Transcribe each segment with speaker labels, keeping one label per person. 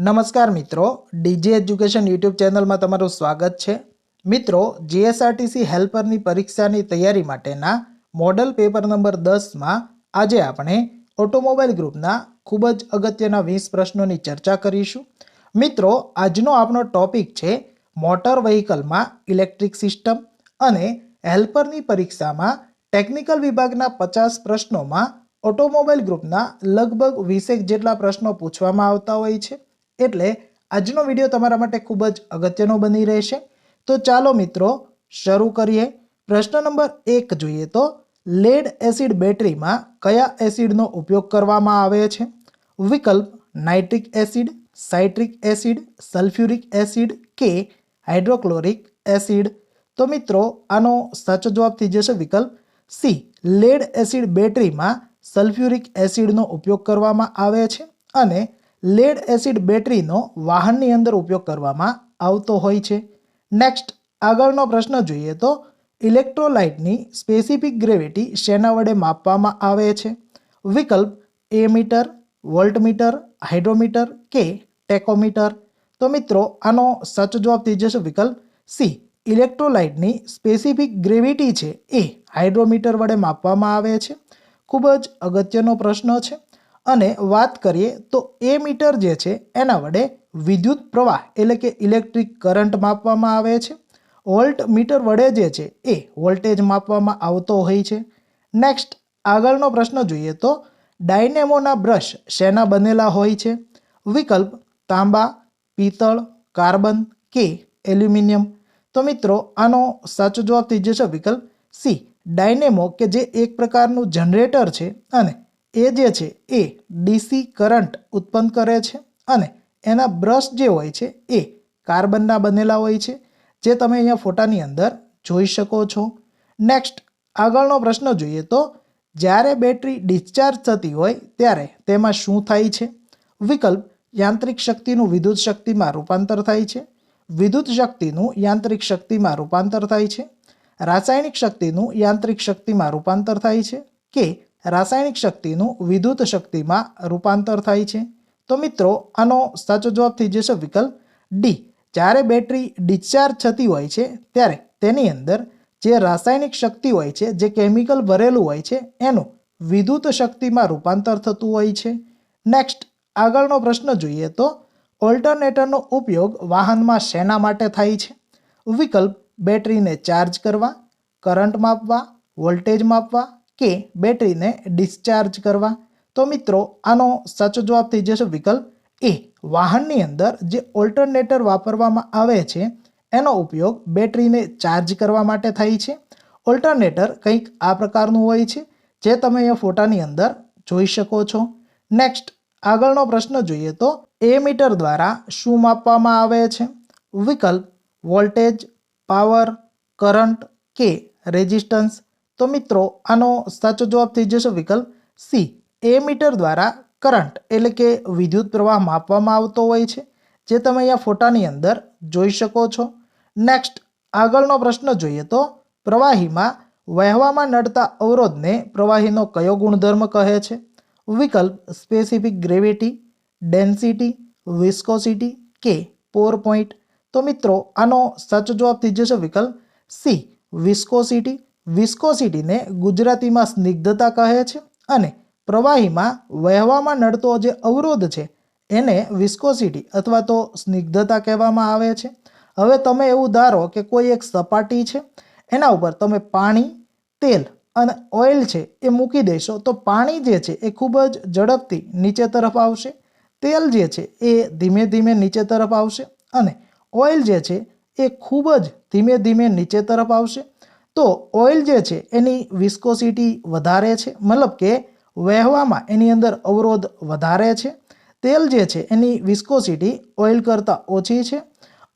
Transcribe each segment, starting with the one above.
Speaker 1: નમસ્કાર મિત્રો, DG education YouTube ચેનલમાં તમારું સ્વાગત છે. મિત્રો, જીએસઆરટીસી હેલ્પરની પરીક્ષાની તૈયારી માટેના મોડલ પેપર નંબર દસમાં આજે આપણે ઓટોમોબાઈલ ગ્રુપના ખૂબ જ અગત્યના વીસ પ્રશ્નોની ચર્ચા કરીશું. મિત્રો, આજનો આપણો ટોપિક છે મોટર વ્હીકલમાં ઇલેક્ટ્રિક સિસ્ટમ અને હેલ્પરની પરીક્ષામાં ટેકનિકલ વિભાગના પચાસ પ્રશ્નોમાં ઓટોમોબાઈલ ગ્રુપના લગભગ વીસેક જેટલા પ્રશ્નો પૂછવામાં આવતા હોય છે. એટલે આજનો વીડિયો તમારા માટે ખૂબ જ અગત્યનો બની રહેશે. તો ચાલો મિત્રો, શરૂ કરીએ. પ્રશ્ન નંબર એક જોઈએ તો લેડ એસિડ બેટરીમાં કયા એસિડનો ઉપયોગ કરવામાં આવે છે? વિકલ્પ nitric acid citric acid sulphuric acid કે હાઇડ્રોક્લોરિક એસિડ તો મિત્રો, આનો સાચો જવાબ થઈ જશે વિકલ્પ સી લેડ એસિડ બેટરીમાં સલ્ફ્યુરિક એસિડનો ઉપયોગ કરવામાં આવે છે અને લેડ એસિડ બેટરીનો વાહનની અંદર ઉપયોગ કરવામાં આવતો હોય છે. નેક્સ્ટ આગળનો પ્રશ્ન જોઈએ તો ઇલેક્ટ્રોલાઇટની સ્પેસિફિક ગ્રેવિટી શેના વડે માપવામાં આવે છે? વિકલ્પ એ મીટર, વોલ્ટમીટર, હાઇડ્રોમીટર કે ટેકોમીટર? તો મિત્રો, આનો સાચો જવાબ થઈ જશે વિકલ્પ સી ઇલેક્ટ્રોલાઇટની સ્પેસિફિક ગ્રેવિટી છે એ હાઇડ્રોમીટર વડે માપવામાં આવે છે. ખૂબ જ અગત્યનો પ્રશ્ન છે. અને વાત કરીએ તો એ મીટર જે છે, એના વડે વિદ્યુત પ્રવાહ એટલે કે ઇલેક્ટ્રિક કરંટ માપવામાં આવે છે. વોલ્ટ મીટર વડે જે છે, એ વોલ્ટેજ માપવામાં આવતો હોય છે. નેક્સ્ટ આગળનો પ્રશ્ન જોઈએ તો ડાયનેમોના બ્રશ શેના બનેલા હોય છે? વિકલ્પ, તાંબા, પિત્તળ, કાર્બન કે એલ્યુમિનિયમ. તો મિત્રો, આનો સાચો જવાબ થઈ જશે વિકલ્પ સી ડાયનેમો કે જે એક પ્રકારનું જનરેટર છે અને એ જે છે એ ડીસી કરંટ ઉત્પન્ન કરે છે અને એના બ્રશ જે હોય છે એ કાર્બનના બનેલા હોય છે, જે તમે અહીંયા ફોટાની અંદર જોઈ શકો છો. નેક્સ્ટ આગળનો પ્રશ્ન જોઈએ તો જ્યારે બેટરી ડિસ્ચાર્જ થતી હોય ત્યારે તેમાં શું થાય છે? વિકલ્પ, યાંત્રિક શક્તિનું વિદ્યુત શક્તિમાં રૂપાંતર થાય છે. વિદ્યુત શક્તિનું યાંત્રિક શક્તિમાં રૂપાંતર થાય છે. રાસાયણિક શક્તિનું યાંત્રિક શક્તિમાં રૂપાંતર થાય છે કે રાસાયણિક શક્તિનું વિદ્યુત શક્તિમાં રૂપાંતર થાય છે. તો મિત્રો, આનો સાચો જવાબ થઈ જશે વિકલ્પ ડી જ્યારે બેટરી ડિસ્ચાર્જ થતી હોય છે, ત્યારે તેની અંદર જે રાસાયણિક શક્તિ હોય છે, જે કેમિકલ ભરેલું હોય છે, એનું વિદ્યુત શક્તિમાં રૂપાંતર થતું હોય છે. નેક્સ્ટ આગળનો પ્રશ્ન જોઈએ તો ઓલ્ટરનેટરનો ઉપયોગ વાહનમાં શેના માટે થાય છે? વિકલ્પ, બેટરીને ચાર્જ કરવા કરંટ માપવા વોલ્ટેજ માપવા કે બેટરીને ડિસ્ચાર્જ કરવા? તો મિત્રો, આનો સાચો જવાબ થઈ જશે વિકલ્પ એ. વાહનની અંદર જે ઓલ્ટરનેટર વાપરવામાં આવે છે, એનો ઉપયોગ બેટરીને ચાર્જ કરવા માટે થાય છે. ઓલ્ટરનેટર કંઈક આ પ્રકારનું હોય છે, જે તમે એ ફોટાની અંદર જોઈ શકો છો. નેક્સ્ટ આગળનો પ્રશ્ન જોઈએ તો, એ મીટર દ્વારા શું માપવામાં આવે છે? વિકલ્પ, વોલ્ટેજ, પાવર, કરંટ કે રેઝિસ્ટન્સ? તો મિત્રો, આનો સાચો જવાબ થઈ જશે વિકલ્પ સી. એ મીટર દ્વારા કરંટ, એટલે કે વિદ્યુત પ્રવાહ માપવામાં આવતો હોય છે, જે તમે અહીંયા ફોટાની અંદર જોઈ શકો છો. નેક્સ્ટ આગળનો પ્રશ્ન જોઈએ તો, પ્રવાહીમાં વહેવામાં નડતા અવરોધને પ્રવાહીનો કયો ગુણધર્મ કહે છે? વિકલ્પ સ્પેસિફિક ગ્રેવિટી ડેન્સિટી વિસ્કોસિટી કે પોર પોઈન્ટ તો મિત્રો, આનો સાચો જવાબ થઈ જશે વિકલ્પ સી. વિસ્કોસિટી વિસ્કોસિટીને ગુજરાતીમાં સ્નિગ્ધતા કહે છે અને પ્રવાહીમાં વહેવામાં નડતો જે અવરોધ છે, એને વિસ્કોસિટી અથવા તો સ્નિગ્ધતા કહેવામાં આવે છે. હવે તમે એવું ધારો કે કોઈ એક સપાટી છે, એના ઉપર તમે પાણી, તેલ અને ઓઇલ છે એ મૂકી દેશો, તો પાણી જે છે એ ખૂબ જ ઝડપથી નીચે તરફ આવશે. તેલ જે છે એ ધીમે ધીમે નીચે તરફ આવશે અને ઓઇલ જે છે એ ખૂબ જ ધીમે ધીમે નીચે તરફ આવશે. તો ઓઇલ જે છે એની વિસ્કોસિટી વધારે છે. મતલબ કે વહેવામાં એની અંદર અવરોધ વધારે છે. તેલ જે છે એની વિસ્કોસિટી ઓઇલ કરતાં ઓછી છે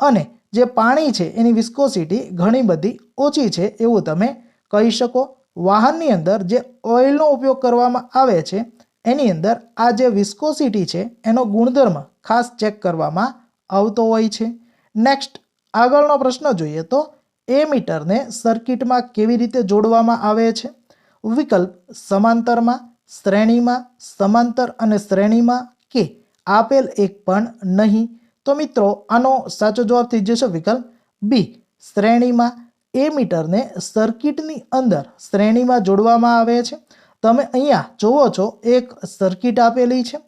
Speaker 1: અને જે પાણી છે એની વિસ્કોસિટી ઘણી બધી ઓછી છે એવું તમે કહી શકો. વાહનની અંદર જે ઓઇલનો ઉપયોગ કરવામાં આવે છે એની અંદર આ જે વિસ્કોસિટી છે એનો ગુણધર્મ ખાસ ચેક કરવામાં આવતો હોય છે. નેક્સ્ટ આગળનો પ્રશ્ન જોઈએ તો એ મીટરને સર્કિટમાં કેવી રીતે જોડવામાં આવે છે? વિકલ્પ સમાંતરમાં, શ્રેણીમાં, સમાંતર અને શ્રેણીમાં કે આપેલ એક પણ નહીં. તો મિત્રો, આનો સાચો જવાબ થઈ જશે વિકલ્પ બી. શ્રેણીમાં, એ મીટરને સર્કિટની અંદર શ્રેણીમાં જોડવામાં આવે છે. તમે અહીંયા જુઓ છો, એક સર્કિટ આપેલી છે.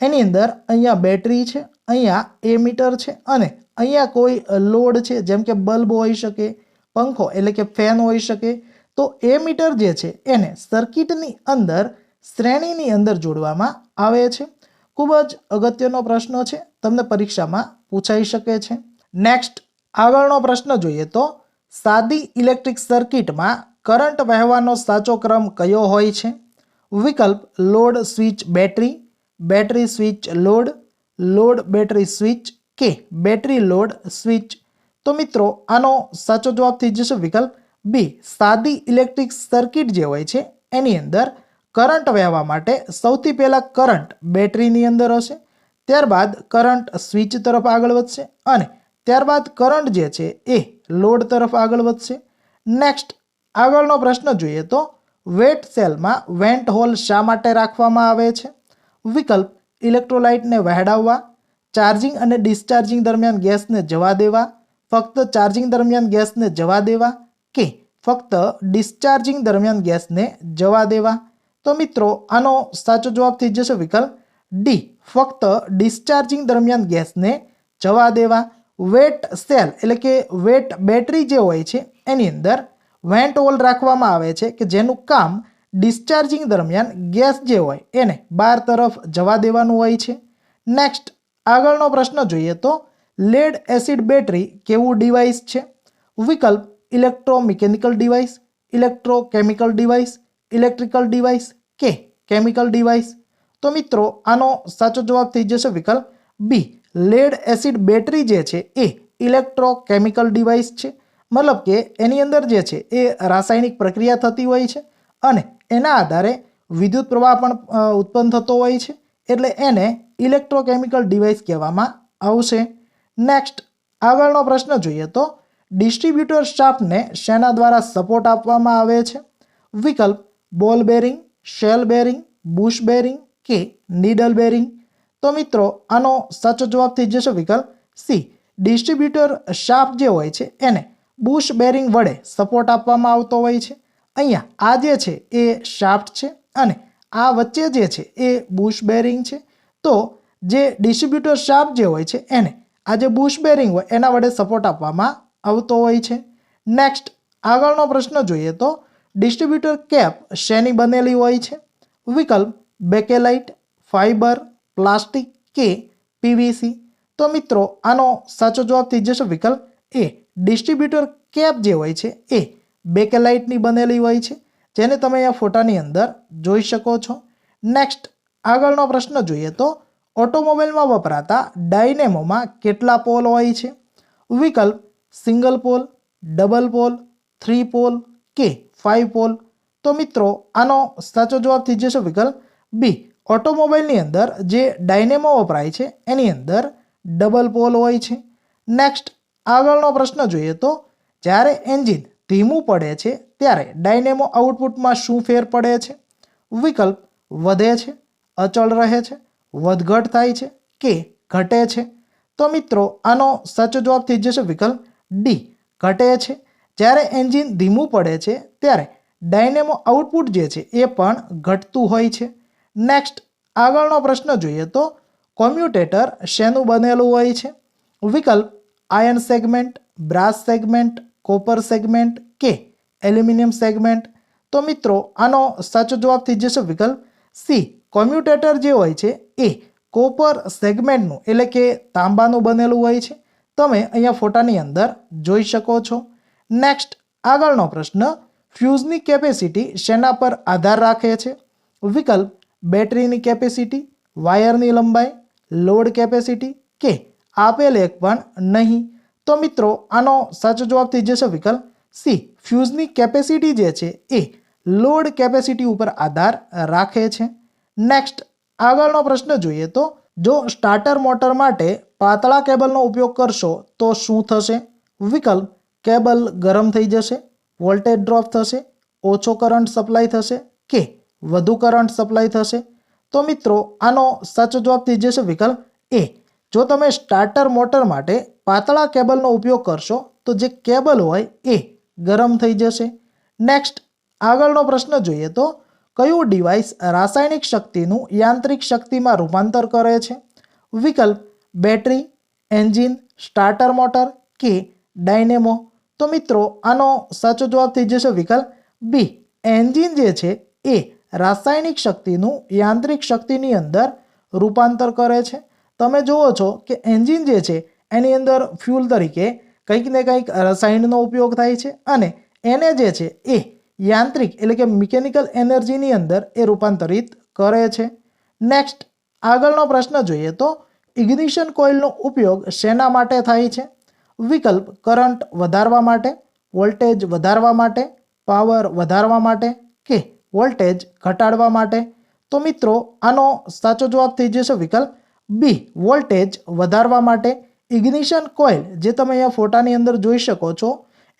Speaker 1: એની અંદર અહીંયા બેટરી છે, અહીંયા એ મીટર છે અને અહીંયા કોઈ લોડ છે, જેમ કે બલ્બ હોઈ શકે પંખો એટલે કે ફેન હોઈ શકે, તો એ મીટર જે છે એને સર્કિટની અંદર, શ્રેણીની અંદર જોડવામાં આવે છે. ખૂબ જ અગત્યનો પ્રશ્ન છે, તમને પરીક્ષામાં પૂછાઈ શકે છે. નેક્સ્ટ આગળનો પ્રશ્ન જોઈએ તો, સાદી ઇલેક્ટ્રિક સર્કિટમાં કરંટ વહેવાનો સાચો ક્રમ કયો હોય છે? વિકલ્પ load switch battery battery switch load load battery switch કે બેટરી લોડ સ્વિચ તો મિત્રો, આનો સાચો જવાબ થઈ જશે વિકલ્પ બી. સાદી ઇલેક્ટ્રિક સર્કિટ જે હોય છે, એની અંદર કરંટ વહેવા માટે સૌથી પહેલાં કરંટ બેટરીની અંદર હશે, ત્યારબાદ કરંટ સ્વિચ તરફ આગળ વધશે અને ત્યારબાદ કરંટ જે છે, એ લોડ તરફ આગળ વધશે. નેક્સ્ટ આગળનો પ્રશ્ન જોઈએ તો, વેટ સેલમાં વેન્ટ હોલ શા માટે રાખવામાં આવે છે? વિકલ્પ, ઇલેક્ટ્રોલાઇટને વહેડાવવા, ચાર્જિંગ અને ડિસ્ચાર્જિંગ દરમિયાન ગેસને જવા દેવા ફક્ત ચાર્જિંગ દરમિયાન ગેસને જવા દેવા કે ફક્ત ડિસ્ચાર્જિંગ દરમિયાન ગેસને જવા દેવા? તો મિત્રો, આનો સાચો જવાબ થઈ જશે વિકલ્પ ડી ફક્ત ડિસ્ચાર્જિંગ દરમિયાન ગેસને જવા દેવા. વેટ સેલ, એટલે કે વેટ બેટરી જે હોય છે, એની અંદર વેન્ટ હોલ રાખવામાં આવે છે કે જેનું કામ ડિસ્ચાર્જિંગ દરમિયાન ગેસ જે હોય, એને બહાર તરફ જવા દેવાનું હોય છે. નેક્સ્ટ આગળનો પ્રશ્ન જોઈએ તો લેડ એસિડ બેટરી કેવું ડિવાઇસ છે? વિકલ્પ, electromechanical device, electrochemical device, electrical device કે કેમિકલ ડિવાઇસ? તો મિત્રો, આનો સાચો જવાબ થઈ જશે વિકલ્પ બી લેડ એસિડ બેટરી જે છે એ ઇલેક્ટ્રોકેમિકલ ડિવાઇસ છે. મતલબ કે એની અંદર જે છે એ રાસાયણિક પ્રક્રિયા થતી હોય છે અને એના આધારે વિદ્યુત પ્રવાહ પણ ઉત્પન્ન થતો હોય છે. એટલે એને ઇલેક્ટ્રોકેમિકલ ડિવાઇસ કહેવામાં આવશે. નેક્સ્ટ આગળનો પ્રશ્ન જોઈએ તો ડિસ્ટ્રીબ્યુટર સ્ટાફને શેના દ્વારા સપોર્ટ આપવામાં આવે છે? વિકલ્પ ball bearing shell bearing bush bearing કે નીડલ બેરિંગ તો મિત્રો, આનો સાચો જવાબ થઈ જશે વિકલ્પ સી ડિસ્ટ્રીબ્યુટર શાપ જે હોય છે, એને બુશ બેરિંગ વડે સપોર્ટ આપવામાં આવતો હોય છે. અહીંયા, આ જે છે, એ શાફ્ટ છે અને આ વચ્ચે જે છે, એ બુશ બેરિંગ છે. તો, જે ડિસ્ટ્રીબ્યુટર શાપ જે હોય છે, એને આ જે બુશ બેરિંગ હોય, એના વડે સપોર્ટ આપવામાં આવતો હોય છે. નેક્સ્ટ આગળનો પ્રશ્ન જોઈએ તો ડિસ્ટ્રીબ્યુટર કેપ શેની બનેલી હોય છે? વિકલ્પ બેકેલાઇટ ફાઇબર પ્લાસ્ટિક કે પીવીસી તો મિત્રો, આનો સાચો જવાબ થઈ જશે વિકલ્પ એ. ડિસ્ટ્રીબ્યુટર કેપ જે હોય છે, એ બેકેલાઇટની બનેલી હોય છે, જેને તમે અહીંયા ફોટાની અંદર જોઈ શકો છો. નેક્સ્ટ આગળનો પ્રશ્ન જોઈએ તો ઓટોમોબાઈલમાં વપરાતા ડાયનેમોમાં કેટલા પોલ હોય છે? વિકલ્પ, single pole, double pole, three pole કે ફાઇવ પોલ? તો મિત્રો, આનો સાચો જવાબ થઈ જશે વિકલ્પ બી. ઓટોમોબાઈલની અંદર જે ડાયનેમો વપરાય છે, એની અંદર ડબલ પોલ હોય છે. નેક્સ્ટ, આગળનો પ્રશ્ન જોઈએ તો, જ્યારે એન્જિન ધીમું પડે છે, ત્યારે ડાયનેમો આઉટપુટમાં શું ફેર પડે છે? વિકલ્પ, વધે છે, અચળ રહે છે. વધઘટ થાય છે કે ઘટે છે? તો મિત્રો, આનો સાચો જવાબ થઈ જશે વિકલ્પ ડી ઘટે છે. જ્યારે એન્જિન ધીમું પડે છે, ત્યારે ડાયનેમો આઉટપુટ જે છે એ પણ ઘટતું હોય છે. નેક્સ્ટ આગળનો પ્રશ્ન જોઈએ તો કોમ્યુટેટર શેનું બનેલું હોય છે? વિકલ્પ iron segment, brass segment, copper segment કે એલ્યુમિનિયમ સેગમેન્ટ? તો મિત્રો, આનો સાચો જવાબ થઈ જશે વિકલ્પ સી કોમ્યુટેટર જે હોય છે, એ કોપર સેગમેન્ટનું, એટલે કે તાંબાનું બનેલું હોય છે. તમે અહીંયા ફોટાની અંદર જોઈ શકો છો. નેક્સ્ટ આગળનો પ્રશ્ન, ફ્યુઝની કેપેસિટી શેના પર આધાર રાખે છે? વિકલ્પ, બેટરીની કેપેસિટી, વાયરની લંબાઈ, લોડ કેપેસિટી કે આપેલ એક પણ નહીં. તો મિત્રો, આનો સાચો જવાબ થઈ જશે વિકલ્પ સી. ફ્યુઝની કેપેસિટી જે છે, એ લોડ કેપેસિટી ઉપર આધાર રાખે છે. નેક્સ્ટ આગળનો પ્રશ્ન જોઈએ તો, જો સ્ટાર્ટર મોટર માટે પાતળા કેબલનો ઉપયોગ કરશો, તો શું થશે? વિકલ્પ, કેબલ ગરમ થઈ જશે, વોલ્ટેજ ડ્રોપ થશે, ઓછો કરંટ સપ્લાય થશે કે વધુ કરંટ સપ્લાય થશે? તો મિત્રો, આનો સાચો જવાબ થઈ જશે વિકલ્પ એ જો તમે સ્ટાર્ટર મોટર માટે પાતળા કેબલનો ઉપયોગ કરશો, તો જે કેબલ હોય એ ગરમ થઈ જશે. નેક્સ્ટ આગળનો પ્રશ્ન જોઈએ તો કયું ડિવાઇસ રાસાયણિક શક્તિનું યાંત્રિક શક્તિમાં રૂપાંતર કરે છે? વિકલ્પ બેટરી, એન્જિન, સ્ટાર્ટર મોટર કે ડાયનેમો? તો મિત્રો, આનો સાચો જવાબ થઈ જશે વિકલ્પ બી. એન્જિન જે છે એ રાસાયણિક શક્તિનું યાંત્રિક શક્તિની અંદર રૂપાંતર કરે છે. તમે જુઓ છો કે એન્જિન જે છે એની અંદર ફ્યુલ તરીકે કંઈક ને કંઈક રસાયણનો ઉપયોગ થાય છે અને એને જે છે એ યાંત્રિક એટલે કે મિકેનિકલ એનર્જીની અંદર એ રૂપાંતરિત કરે છે. નેક્સ્ટ આગળનો પ્રશ્ન જોઈએ તો ઇગ્નિશન કોઇલનો ઉપયોગ શેના માટે થાય છે? વિકલ્પ, કરંટ વધારવા માટે, વોલ્ટેજ વધારવા માટે, પાવર વધારવા માટે કે વોલ્ટેજ ઘટાડવા માટે? તો મિત્રો, આનો સાચો જવાબ થઈ જશે વિકલ્પ બી વોલ્ટેજ વધારવા માટે. ઇગ્નિશન કોઇલ જે તમે અહીંયા ફોટાની અંદર જોઈ શકો છો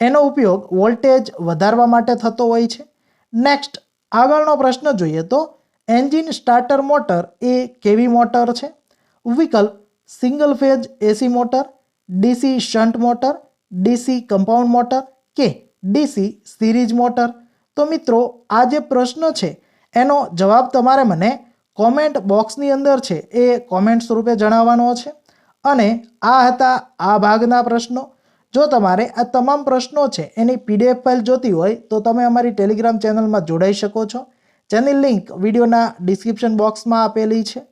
Speaker 1: એનો ઉપયોગ વોલ્ટેજ વધારવા માટે થતો હોય છે. નેક્સ્ટ આગળનો પ્રશ્ન જોઈએ તો, એન્જિન સ્ટાર્ટર મોટર એ કેવી મોટર છે? વિકલ્પ single phase AC motor DC shunt motor DC compound motor કે ડીસી સિરીઝ મોટર તો મિત્રો, આ જે પ્રશ્ન છે, એનો જવાબ તમારે મને કોમેન્ટ બોક્સની અંદર છે એ કોમેન્ટ સ્વરૂપે જણાવવાનો છે. અને આ હતા આ ભાગના પ્રશ્નો. જો તમારે આ તમામ પ્રશ્નો છે, એની પીડીએફ ફાઇલ જોતી હોય, તો તમે અમારી ટેલિગ્રામ ચેનલમાં જોડાઈ શકો છો. જેની લિંક વિડીયોના ડિસ્ક્રિપ્શન બોક્સમાં આપેલી છે.